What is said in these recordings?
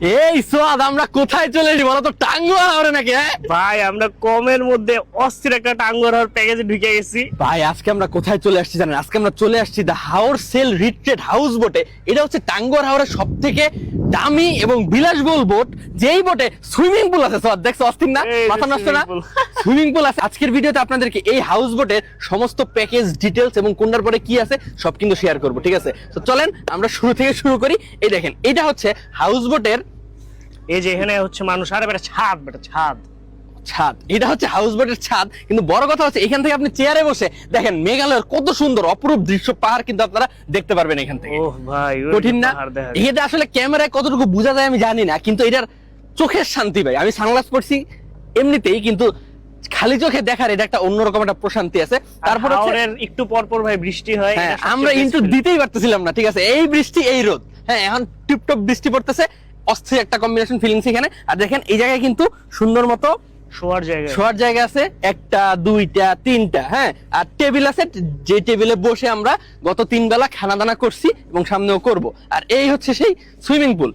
এই সোয়াদ আমরা কোথায় চলে এসেছি বলো তো? টাঙ্গুয়া হাওড়ে নাকি হ্যাঁ? ভাই আমরা কমের মধ্যে অস্থির একটা টাঙ্গুয়ার হওয়ার প্যাকেজে ঢুকে গেছি। ভাই আজকে আমরা কোথায় চলে আসছি জানেন? আজকে আমরা চলে আসছি the Haor sell retreat house বোটে এটা হচ্ছে টাঙ্গুয়ার হাওড়ের সব থেকে দামি এবং বিলাসবহুল বোট যেই বোটে সুইমিং পুল আছে সোয়াদ। দেখছ অস্থির না? মাথা নষ্ট না। সুইমিং পুল আছে। আজকের ভিডিওতে আপনাদেরকে এই হাউস বোটের সমস্ত প্যাকেজ ডিটেলস এবং কোনটার পরে কি আছে সব কিন্তু শেয়ার করব ঠিক আছে? তো চলেন আমরা শুরু থেকে শুরু করি। এই দেখেন এটা হচ্ছে হাউস বোটের এই যে এখানে হচ্ছে মানুষ আরে বেটা ছাদ বেটা ছাদ। ছাদ। এটা হচ্ছে হাউস বোটের ছাদ। কিন্তু বড় কথা হচ্ছে এখান থেকে আপনি চেয়ারে বসে দেখেন মেঘালয়ের কত সুন্দর অপরূপ দৃশ্য পাহাড় কিন্তু আপনারা দেখতে পারবেন এখান থেকে। কঠিন না? এটা আসলে ক্যামেরায় কতটুকু বোঝা যায় আমি জানি না কিন্তু এটার চোখের শান্তি ভাই। আমি সানগ্লাস পরছি এমনিতেই কিন্তু খালি চোখে দেখার এটা একটা অন্যরকম একটা প্রশান্তি আছে। তারপর একটু পর পর ভাই বৃষ্টি হয় হ্যাঁ আমরা ইন্টু দিতেই পারতেছিলাম না ঠিক আছে? এই বৃষ্টি এই রোদ। হ্যাঁ এখন টিপটপ বৃষ্টি পড়তেছে অস্থির একটা কম্বিনেশন ফিলিংস এখানে। আর দেখেন এই জায়গায় কিন্তু সুন্দর মতো শোয়ার জায়গা। শোয়ার জায়গা আছে একটা দুইটা তিনটা হ্যাঁ? আর টেবিল আছে যে টেবিলে বসে আমরা গত তিন বেলা খানা দানা করছি এবং সামনেও করব। আর এই হচ্ছে সেই সুইমিং পুল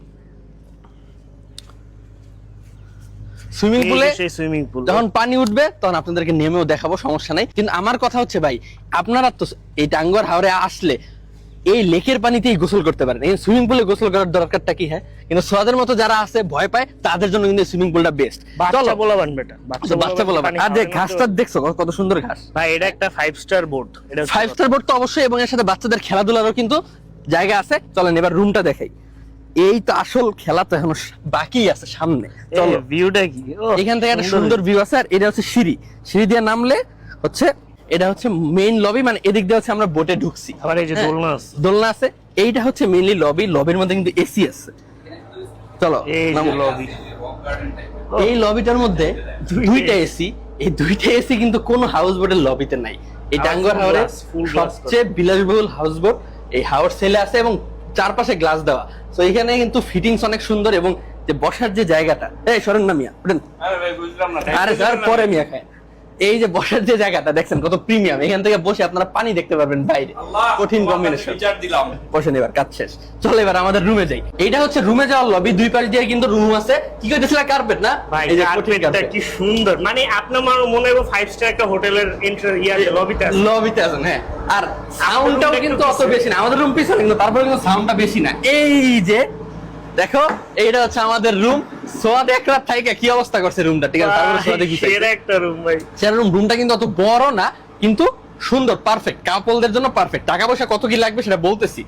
সুইমিং পুলে সেই সুইমিং পুল যখন পানি উঠবে তখন আপনাদেরকে নেমেও দেখাবো সমস্যা নাই। কিন্তু আমার কথা হচ্ছে ভাই আপনারা তো এই টাঙ্গর হাওড়ে আসলে এই লেকের পানিতেই গোসল করতে পারেন। এই সুইমিং পুলে গোসল করার দরকারটা কি হ্যাঁ? কিন্তু সোয়াদের মতো যারা আছে ভয় পায় তাদের জন্য কিন্তু সুইমিং পুলটা বেস্ট বাচ্চা বলাবান বেটা আচ্ছা, বাচ্চা বলা পানি আর যে ঘাসটা দেখছ কত সুন্দর ঘাস। ভাই এটা একটা ফাইভ স্টার বোর্ড এটা ফাইভ স্টার বোর্ড তো অবশ্যই এবং এর সাথে বাচ্চাদের খেলাধুলারও কিন্তু জায়গা আছে। চলেন এবার রুমটা দেখাই। এই তো আসল খেলা তো এখনও বাকি আছে সামনে। চলো। ভিউটা কি? এখান থেকে একটা সুন্দর ভিউ আছে আর এটা হচ্ছে সিঁড়ি। সিঁড়ি দিয়ে নামলে হচ্ছে এটা হচ্ছে মেইন লবি মানে এদিক দিয়ে হচ্ছে আমরা বোটে ঢুকছি। আবার এই যে হ্যাঁ, দোলনা আছে। দোলনা আছে। এইটা হচ্ছে মেইনলি লবি লবির মধ্যে কিন্তু এসি আছে। চলো লবি এই লবিটার মধ্যে দুইটা এসি এই দুইটা এসি কিন্তু কোনো হাউস বোটের লবিতে নাই। এই ডাঙ্গর glass সবচেয়ে বিলাসবহুল হাউস বোট এই হাওড় সেলে আছে এবং চারপাশে গ্লাস দেওয়া। তো এখানে কিন্তু ফিটিংস অনেক সুন্দর এবং যে বসার যে জায়গাটা। এই সরেন না মিয়া উঠেন আরে ভাই বুঝলাম না। আরে স্যার পরে মিয়া খায়। এই যে বসার যে জায়গাটা দেখছেন কত প্রিমিয়াম এখান থেকে বসে আপনারা পানি দেখতে পারবেন বাইরে। কঠিন কম্বিনেশন ফিচার দিলাম। বসেন এবার কাজ শেষ। চলো এবার আমাদের রুমে যাই। এইটা হচ্ছে রুমে যাওয়ার লবি দুই পাশ দিয়ে কিন্তু রুম আছে। কি কইতেছিল কার্পেট না? এই যে কার্পেটটা কি সুন্দর। মানে আপনার মনে- হবে ফাইভ স্টার একটা হোটেলের এন্ট্রি ইয়া লবিতে আছে। লবিতে আছেন হ্যাঁ। আর সাউন্ডটাও কিন্তু অত বেশি না। আমাদের রুম পিছনে কিন্তু তারপরে কিন্তু সাউন্ডটা বেশি না। এই যে দেখো এইটা হচ্ছে আমাদের রুম সোয়াদ এক রাত থাইকা কি অবস্থা করছে রুমটা ঠিক আছে তারপরে সোয়াদে কি সেরা একটা রুম ভাই। সেরা রুম রুমটা কিন্তু অত বড় না কিন্তু সুন্দর পারফেক্ট কাপলদের জন্য পারফেক্ট টাকা পয়সা কত কি লাগবে সেটা বলতেছি।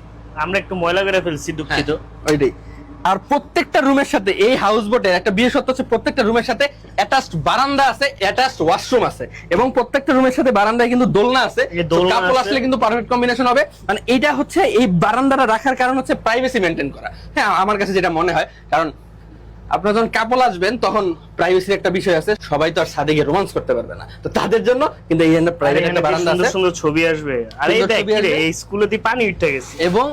আমরা একটু ময়লা করে ফেলছি দুঃখিত। হ্যাঁ, ওইটাই। আর প্রত্যেকটা রুমের সাথে এই হাউস বোটের একটা বিশেষত্ব হচ্ছে প্রত্যেকটা রুমের সাথে অ্যাটাচড বারান্দা আছে অ্যাটাচড ওয়াশরুম আছে। এবং প্রত্যেকটা রুমের সাথে বারান্দায় কিন্তু দোলনা আছে। কাপল আসলে কিন্তু পারফেক্ট কম্বিনেশন হবে। মানে এটা হচ্ছে এই বারান্দাটা রাখার কারণ হচ্ছে প্রাইভেসি মেনটেন করা। হ্যাঁ আমার কাছে যেটা মনে হয় কারণ আপনারা যখন কাপল আসবেন তখন প্রাইভেসির একটা বিষয় আছে সবাই তো আর সাদে গিয়ে রোমান্স করতে পারবে না। তো তাদের জন্য কিন্তু এই আর প্রাইভেট একটা বারান্দা আছে। সুন্দর ছবি আসবে। আর এই দেখ। এই স্কুলে দিয়ে পানি উঠে গেছে এবং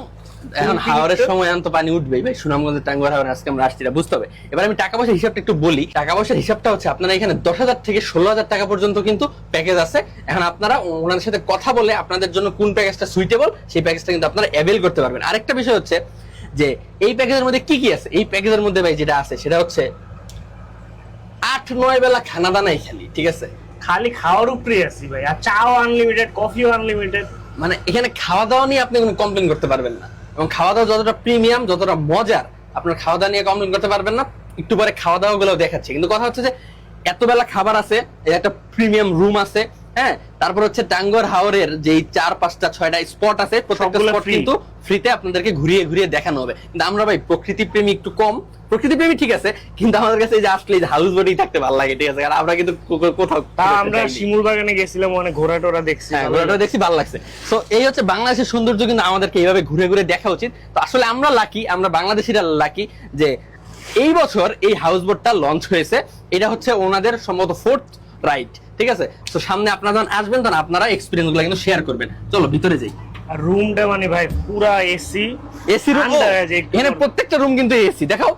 এখন হাওড়ের সময় এখন তো পানি উঠবেই ভাই। সুনামগঞ্জের টাঙ্গুয়ার হাওড়ে আজকে আমরা আসছি বুঝতে হবে। এবার আমি টাকা পয়সার হিসাবটা একটু বলি। টাকা পয়সার হিসাবটা হচ্ছে আপনারা এখানে দশ হাজার থেকে ষোলো হাজার টাকা পর্যন্ত কিন্তু প্যাকেজ আছে। এখন আপনারা ওনাদের সাথে কথা বলে আপনাদের জন্য কোন প্যাকেজটা সুইটেবল সেই প্যাকেজটা কিন্তু আপনারা অ্যাভেল করতে পারবেন। আরেকটা বিষয় হচ্ছে যে এই প্যাকেজের মধ্যে কি কি আছে? এই প্যাকেজের মধ্যে ভাই যেটা আছে সেটা হচ্ছে আট নয় বেলা খানা দানাই খালি ঠিক আছে? খালি খাওয়ার উপরে আছি ভাই আর চাও আনলিমিটেড কফিও আনলিমিটেড মানে এখানে খাওয়া দাওয়া নিয়ে আপনি কোনো কমপ্লেন করতে পারবেন না। এবং খাওয়া দাওয়া যতটা প্রিমিয়াম যতটা মজার আপনার খাওয়া দাওয়া নিয়ে কমপ্লেন করতে পারবেন না। একটু পরে খাওয়া দাওয়া গুলো দেখাচ্ছে। কিন্তু কথা হচ্ছে যে এত বেলা খাবার আছে একটা প্রিমিয়াম রুম আছে হ্যাঁ তারপর হচ্ছে টাঙ্গর হাওরের যে চার পাঁচটা ছয়টা স্পট আছে প্রত্যেকটা স্পট কিন্তু ফ্রিতে আপনাদেরকে ঘুরিয়ে ঘুরিয়ে দেখানো হবে। কিন্তু আমরা ভাই প্রকৃতি প্রেমী একটু কম। প্রকৃতি প্রেমী ঠিক আছে কিন্তু আমাদের কাছে এই যে আসলে হাউস বোটেই থাকতে ভালো লাগে ঠিক আছে? কারণ আমরা কিন্তু কোথাও তা আমরা শিমুল বাগানে গেছিলাম অনেক ঘোরা টোরা দেখছি হ্যাঁ ভালো ঘোরাটা দেখছি ভালো লাগছে। তো এই হচ্ছে বাংলাদেশের সৌন্দর্য কিন্তু আমাদেরকে এইভাবে ঘুরে ঘুরে দেখা উচিত। তো আসলে আমরা লাকি আমরা বাংলাদেশিরা লাকি যে এই বছর এই হাউস বোটটা লঞ্চ হয়েছে। এটা হচ্ছে ওনাদের সম্ভবত ফোর্থ রাইড ঠিক আছে? তো সামনে আপনারা যখন আসবেন তখন আপনারা এক্সপিরিয়েন্সগুলো কিন্তু শেয়ার করবেন। চলো ভিতরে যাই। রুমটা মানে ভাই পুরা এসি এসি রুম এখানে প্রত্যেকটা রুম কিন্তু এসি দেখাও।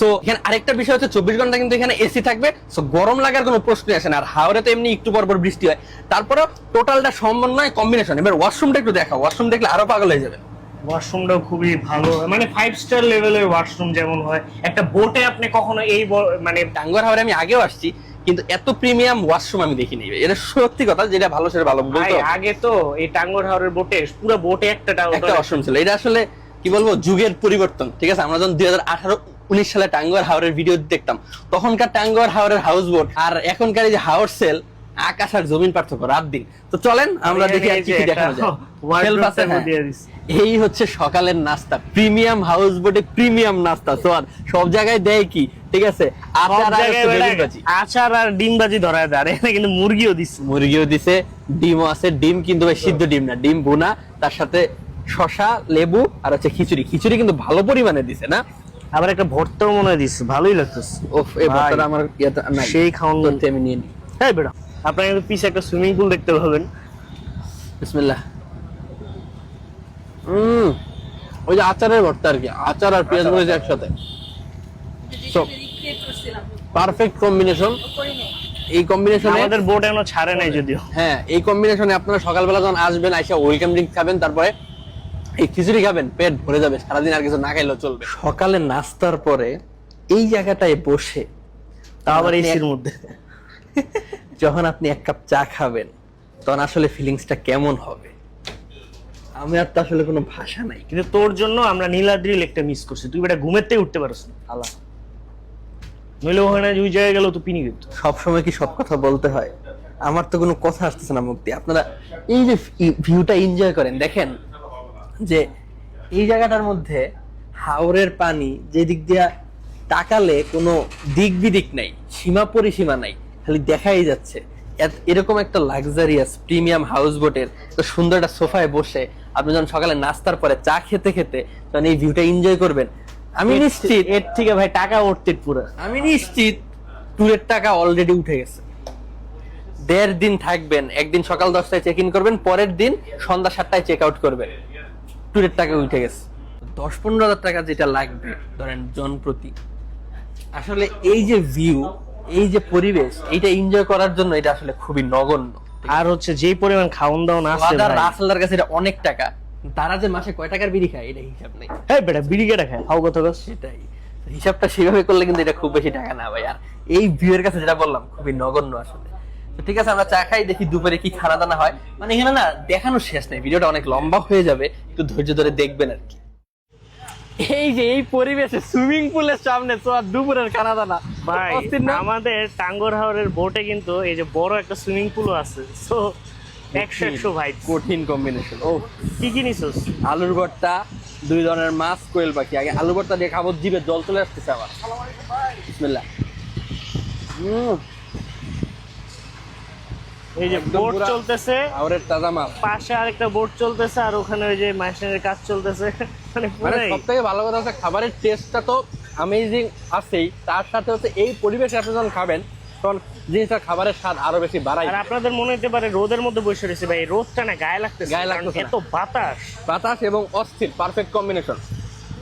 সো এখানে আরেকটা বিষয় হচ্ছে চব্বিশ ঘণ্টা কিন্তু এখানে এসি থাকবে। সো গরম লাগার কোনো প্রশ্নই আসে না। আর হাওড়ে তো এমনি একটু পর পর বৃষ্টি হয়। তারপরে টোটালটা সমন্বয় কম্বিনেশন এবার ওয়াশরুমটা একটু দেখাও। ওয়াশরুম দেখলে আরও পাগল হয়ে যাবে। ওয়াশরুমটাও খুবই ভালো। মানে ফাইভ স্টার লেভেলের ওয়াশরুম যেমন হয়। একটা বোটে আপনি কখনো এই মানে টাঙ্গুয়ার হাওরে আমি আগেও আসছি। কিন্তু এত প্রিমিয়াম ওয়াশরুম আমি দেখিনি। এটা সত্যি কথা যেটা ভালো সেটা ভালো। বলতো? আগে তো এই টাঙ্গর হাওরের বোটে পুরো বোটে একটা একটা ওয়াশরুম ছিল। এটা আসলে কি বলব যুগের পরিবর্তন ঠিক আছে? আমরা যখন দুই হাজার আঠারো উনিশ সালে টাঙ্গর হাওরের ভিডিও দেখতাম তখনকার টাঙ্গর হাওরের হাউস বোট আর এখনকার এই যে হাওর সেল আকাশ আর জমিন পার্থক্য রাত দিন। তো চলেন আমরা দেখি আর কি কি দেখানো যায়। হ্যাঁ। দিছে। এই হচ্ছে সকালের নাস্তা প্রিমিয়াম হাউস বোটে প্রিমিয়াম নাস্তা। সোয়াদ সব জায়গায় দেয় কি? ঠিক আছে? আচার আর ভাজি। আচার আর ডিম বাজি ধরায় আর এখানে কিন্তু মুরগিও দিচ্ছে মুরগিও দিছে ডিমও আছে। ডিম কিন্তু ভাই সিদ্ধ ডিম না ডিম বোনা তার সাথে শশা লেবু আর হচ্ছে খিচুড়ি। খিচুড়ি কিন্তু ভালো পরিমাণে দিছে না? আবার একটা ভর্তাও মনে হয় দিচ্ছে ভালোই লাগতেছে। ওফ এই ভর্তাটা আমার সেই খাওয়ান করতে আমি নিয়ে নিই হ্যাঁ বেড়া আপনারা কিন্তু পিছে একটা সুইমিং পুল দেখতে পাবেন। বিসমিল্লাহ। হুম ওই যে আচারের ভর্তা আর কি আচার আর পেঁয়াজ মরিচ একসাথে। পারফেক্ট কম্বিনেশন এই কম্বিনেশনে আমাদের বোট এখনও ছাড়ে নাই যদিও। হ্যাঁ এই কম্বিনেশনে আপনারা সকালবেলা যখন আসবেন আইসা ওয়েলকাম ড্রিঙ্ক খাবেন তারপরে এই খিচুড়ি খাবেন পেট ভরে যাবে সারাদিন আর কিছু না খাইলেও চলবে। সকালে নাস্তার পরে এই জায়গাটায় বসে তাও আবার এসির মধ্যে। যখন আপনি এক কাপ চা খাবেন তখন আসলে ফিলিংসটা কেমন হবে? আমি আর তো আসলে কোনো ভাষা নাই। কিন্তু তোর জন্য আমরা নীলাদ্রি লেকটা মিস করছি। তুই বেটা ঘুমের থেকে উঠতে পারছ না। আল্লাহ। নইলে ওখানে ওই জায়গায় গেল তো পিনি কিন্তু সব সময় কি সব কথা বলতে হয়? আমার তো কোনো কথা আসতেছে না মুক্তি। আপনারা এই যে ভিউটা এনজয় করেন দেখেন যে এই জায়গাটার মধ্যে হাওরের পানি যে দিক দিয়া তাকালে কোনো দিক বিদিক নাই সীমা পরিসীমা নাই। খালি দেখাই যাচ্ছে। এরকম একটা লাক্সারিয়াস প্রিমিয়াম হাউস বোটের তো সুন্দর একটা সোফায় বসে আপনি যখন সকালে নাস্তার পরে চা খেতে খেতে তখন এই ভিউটা এনজয় করবেন আমি নিশ্চিত এর থেকে ভাই টাকা উঠতে পুরো। আমি নিশ্চিত ট্যুরের টাকা অলরেডি উঠে গেছে। দেড় দিন থাকবেন একদিন সকাল দশটায় চেক ইন করবেন পরের দিন সন্ধ্যা সাতটায় চেক আউট করবেন। ট্যুরের টাকা উঠে গেছে। দশ পনেরো হাজার টাকা যেটা লাগবে ধরেন জন প্রতি। আসলে এই যে ভিউ এই যে পরিবেশ এইটা এনজয় করার জন্য এটা আসলে খুবই নগণ্য। আর হচ্ছে যেই পরিমাণ খাওন দাওন আছে ভাই। কাছে এটা অনেক টাকা। তারা যে মাসে কয় টাকার বিড়ি খায় এটা হিসাব নেই। হ্যাঁ বেটা বিড়ি কেটে খায়? হাও কথা কস সেটাই। হিসাবটা সেভাবে করলে কিন্তু এটা খুব বেশি টাকা না ভাই। আর এই ভিউয়ের কাছে যেটা বললাম খুবই নগণ্য আসলে। ঠিক আছে আমরা চা খাই দেখি দুপুরে কি খানা দানা হয়। মানে এখানে না দেখানো শেষ নেই ভিডিওটা অনেক লম্বা হয়ে যাবে একটু ধৈর্য ধরে দেখবেন আর কি। এই যে এই পরিবেশে সুইমিং পুলের সামনে তো আর দুপুরের খানা দানা ভাই আমাদের টাঙ্গর হাওরের বোটে কিন্তু এই যে বড় একটা সুইমিং পুলও আছে। সো একশো একশো ভাই কঠিন কম্বিনেশন ও কি কি নিছিস? আলুর ভর্তা দুই ধরনের মাছ কোয়েল পাখি। আগে আলু ভর্তা দিয়ে খাব জিভে জল চলে আসতেছে আবার। বিসমিল্লাহ। এই যে বোট চলতেছে আওরের তাজা মাছ। পাশে আরেকটা বোট চলতেছে আর ওখানে ওই যে মেশিনের কাজ চলতেছে। মানে মানে পুরাই। সব থেকে ভালো কথা হচ্ছে খাবারের টেস্টটা তো অ্যামেজিং আছেই। তার সাথে হচ্ছে এই পরিবেশে আপনি যখন খাবেন তখন জিনিসটা খাবারের স্বাদ আরও বেশি বাড়ায় আর আপনাদের মনে হতে পারে রোদের মধ্যে বসে রয়েছে ভাই রোদটা না গায়ে লাগতেছে গায়ে কারণ লাগতেছে এত বাতাস। বাতাস এবং অস্থির পারফেক্ট কম্বিনেশন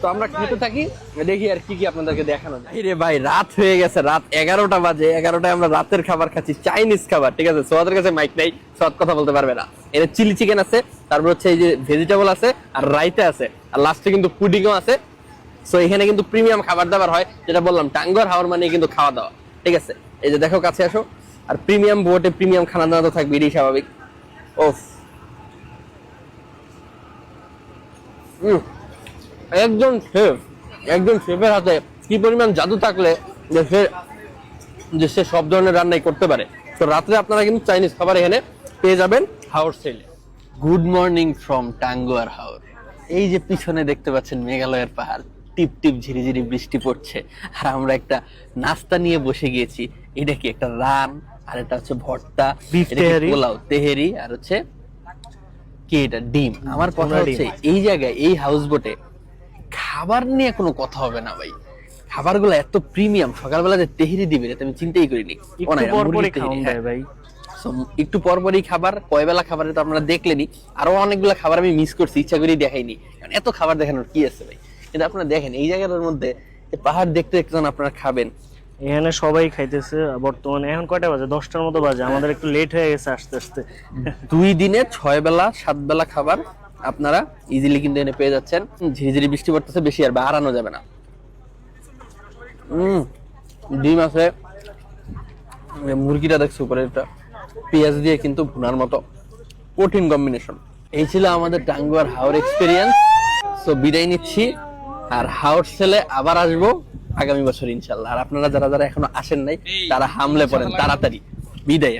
তো আমরা খেতে থাকি দেখি আর কি কি আপনাদেরকে দেখানো যায়। রে ভাই রাত হয়ে গেছে রাত এগারোটা বাজে এগারোটায় আমরা রাতের খাবার খাচ্ছি চাইনিজ খাবার ঠিক আছে? সোয়াদের কাছে মাইক নাই সোয়াদ কথা বলতে পারবে না। এর চিলি চিকেন আছে তারপর হচ্ছে এই যে ভেজিটেবল আছে আর রাইতা আছে। আর লাস্টে কিন্তু পুডিংও আছে সো এখানে কিন্তু প্রিমিয়াম খাবার দাবার হয়, যেটা বললাম, টাঙ্গর হাওয়ার মানে কিন্তু খাওয়া দাওয়া। ঠিক আছে? এই যে দেখো, কাছে আসো। আর প্রিমিয়াম বোটে প্রিমিয়াম খানা দানা তো থাকবে, এটাই স্বাভাবিক। ওফ। একজন শেফ একজন শেফের হাতে। কি পরিমাণ জাদু থাকলে যে সে যে সে সব ধরনের রান্নাই করতে পারে। তো রাত্রে আপনারা কিন্তু চাইনিজ খাবার এখানে পেয়ে যাবেন হাওর সেলে good morning from Tanguar Haor. এই যে পিছনে দেখতে পাচ্ছেন মেঘালয়ের পাহাড়। টিপ টিপ ঝিরিঝিরি বৃষ্টি পড়ছে। আর আমরা একটা নাস্তা নিয়ে বসে গিয়েছি। এটা কি একটা রান? আর এটা হচ্ছে ভর্তা। পোলাও? তেহেরি আর হচ্ছে কি এটা? ডিম। আমার কথা হচ্ছে এই জায়গায় এই হাউস বোটে খাবার নিয়ে কোনো কথা হবে না ভাই। খাবারগুলো এত প্রিমিয়াম। সকালবেলা যে তেহেরি দিবে এটা আমি চিন্তাই করিনি। হ্যাঁ। ভাই। একটু পরপরই খাবার কয় বেলা খাবার তো আপনারা দেখলেনই। আরও অনেকগুলো খাবার আমি মিস করছি ইচ্ছা করেই দেখাইনি। কারণ এত খাবার দেখানোর কি আছে ভাই? কিন্তু আপনারা দেখেন এই জায়গাটার মধ্যে পাহাড় দেখতে দেখতে আপনারা খাবেন এখানে সবাই খাইতেছে বর্তমানে এখন কয়টা বাজে? দশটার মতো বাজে আমাদের একটু লেট হয়ে গেছে আস্তে আস্তে। দুই দিনে ছয় বেলা সাত বেলা খাবার আপনারা ইজিলি কিন্তু এনে পেয়ে যাচ্ছেন। ঝিরিঝিরি বৃষ্টি পড়তেছে বেশি আর বাড়ানো যাবে না। উম, ডিম আছে। মুরগিটা দেখছ উপরে এটা পেঁয়াজ দিয়ে কিন্তু ভুনার মতো। কঠিন কম্বিনেশন এই ছিল আমাদের টাঙ্গুয়ার হাওর এক্সপিরিয়েন্স সো বিদায় নিচ্ছি। আর হাওর ছেলে আবার আসব আগামী বছর ইনশাল্লাহ। আর আপনারা যারা যারা এখনও আসেন নাই তারা হামলে পড়েন তাড়াতাড়ি। বিদায়।